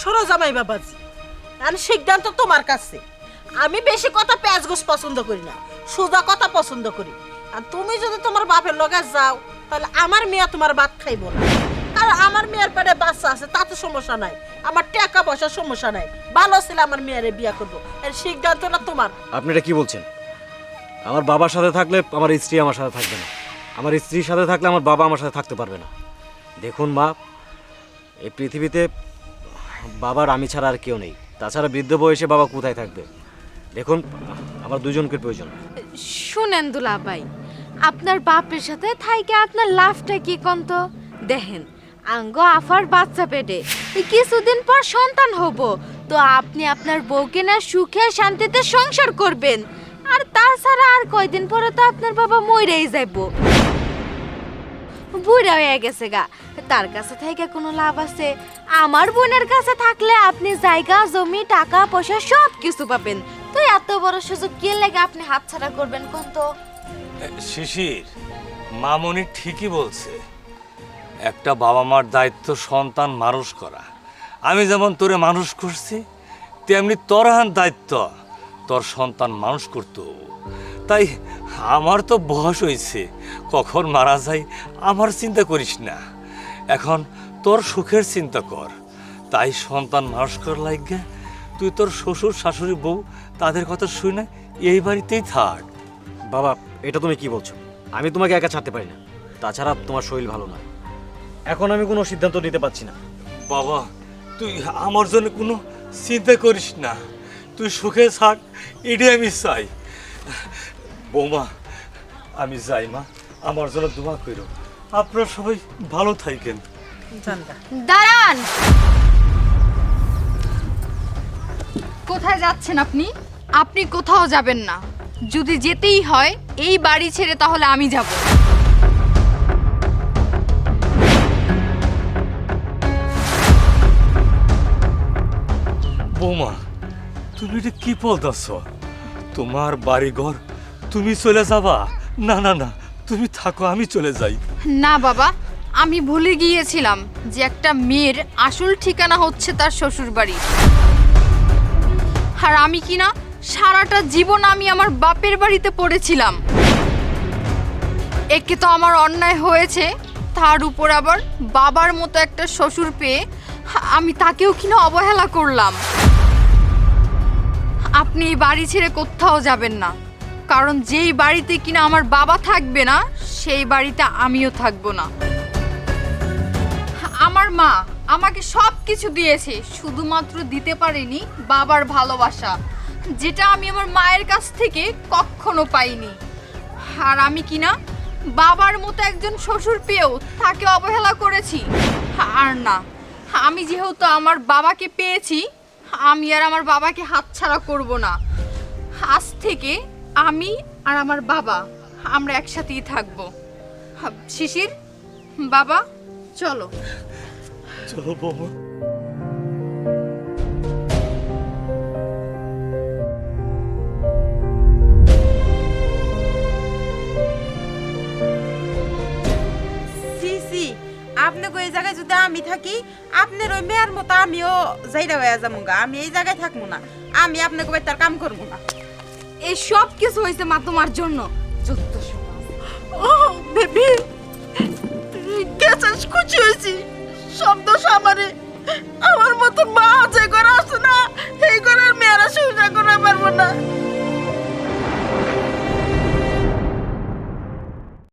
সরো জামাই বাবাজি আর সিদ্ধান্ত তোমার কাছে। আমি বেশি কথা পেঁয়াজ গোস পছন্দ করি না, সোজা কথা পছন্দ করি। আর তুমি যদি তোমার বাপের লগে যাও, তাহলে আমার মেয়ে তোমার ভাত খাইব না। আর আমার মেয়ের পেটে বাচ্চা আছে, তাতে সমস্যা নাই। আমার টাকা পয়সার সমস্যা নাই। ভালো ছিল আমার মেয়েরে বিয়া করব। এর সিদ্ধান্তটা তোমার। আপনি এটা কি বলছেন? আমার বাবার সাথে থাকলে আমার স্ত্রী আমার সাথে থাকবে না। আমার স্ত্রীর সাথে থাকলে আমার বাবা আমার সাথে থাকতে পারবে না। দেখুন মা, এই পৃথিবীতে বাবার আমি ছাড়া আর কেউ নেই। তাছাড়া বৃদ্ধ বয়সে বাবা কোথায় থাকবে? দেখুন, আমার দুজনকে প্রয়োজন। শুনেন দুলাভাই, আপনার বাপের সাথে থাইকে আপনার লাভটা কি কন্ত দেখেন, আঙ্গ আফার বাচ্চা পেটে। কিছুদিন পর সন্তান হব, তো আপনি আপনার বউকে না সুখে শান্তিতে সংসার করবেন। আর তাছাড়া আর কয়দিন পরে তো আপনার বাবা মইরাই যাইব। বুড়া হয়ে গেছে গা। তার কাছে থেকে কোনো লাভ আছে? আমার বোনের কাছে থাকলে আপনি জায়গা, জমি, টাকা, পয়সা সব কিছু পাবেন। তো এত বড় সুযোগ কে লেগে আপনি হাতছাড়া করবেন কোন তো? শিশির, মামনি ঠিকই বলছে। একটা বাবা মার দায়িত্ব সন্তান মানুষ করা। আমি যেমন তোরে মানুষ করছি, তেমনি তোর হান দায়িত্ব। তোর সন্তান মানুষ করতে। তাই আমার তো বয়স হয়েছে। কখন মারা যায় আমার চিন্তা করিস না। এখন তোর সুখের চিন্তা কর। তাই সন্তান মানুষ কর লাগে তুই তোর শ্বশুর শাশুড়ি বউ তাদের কথা শুনে এই বাড়িতেই থাক। বাবা এটা তুমি কি বলছো? আমি তোমাকে একা ছাড়তে পারি না। তাছাড়া তোমার শরীর ভালো না এখন আমি কোনো সিদ্ধান্ত নিতে পারছি না। বাবা তুই আমার জন্য কোনো চিন্তা করিস না। তুই সুখে থাক এটাই আমি চাই। বৌমা আমি যাই মা আমার জন্য দোয়া করো আপনারা সবাই ভালো থাকেন দাঁড়ান! কোথায় যাচ্ছেন আপনি? আপনি কোথাও যাবেন না। যদি যেতেই হয় এই বাড়ি ছেড়ে তাহলে আমি যাব। বৌমা তুমি এটা কি বলতেছ? তোমার বাড়িঘর তুমি চলে যাবা? না না না, তুমি থাকো, আমি চলে যাই। না বাবা, আমি ভুলে গিয়েছিলাম যে একটা মেয়ের আসল ঠিকানা হচ্ছে তার শ্বশুর বাড়ি আর আমি কি না, সারাটা জীবন আমি আমার বাপের বাড়িতে পড়েছিলাম। একে তো আমার অন্যায় হয়েছে, তার উপর আবার বাবার মতো একটা শ্বশুর পেয়ে আমি তাকেও কিনা অবহেলা করলাম। আপনি এই বাড়ি ছেড়ে কোথাও যাবেন না। কারণ যেই বাড়িতে কিনা আমার বাবা থাকবে না, সেই বাড়িতে আমিও থাকব না। আমার মা আমাকে সব কিছু দিয়েছে, শুধুমাত্র দিতে পারেনি বাবার ভালোবাসা, যেটা আমি আমার মায়ের কাছ থেকে কখনো পাইনি। আর আমি কিনা বাবার মতো একজন শ্বশুর পেয়েও তাকে অবহেলা করেছি। আর না, আমি যেহেতু আমার বাবাকে পেয়েছি, আমি আর আমার বাবাকে হাতছাড়া করব না। আজ থেকে আমি আর আমার বাবা আমরা একসাথেই থাকব। হা- শিশির বাবা চলো। চলো বৌমা সি সি আপনাকে এই জায়গায় যদি আমি থাকি আপনার ওই মেয়ের মতো আমিও যাইরা হয়ে যাব গা। আমি এই জায়গায় থাকব না। আমি আপনাকে তার কাম করব না। এই সব কিছু হয়েছে মা তোমার জন্য। যত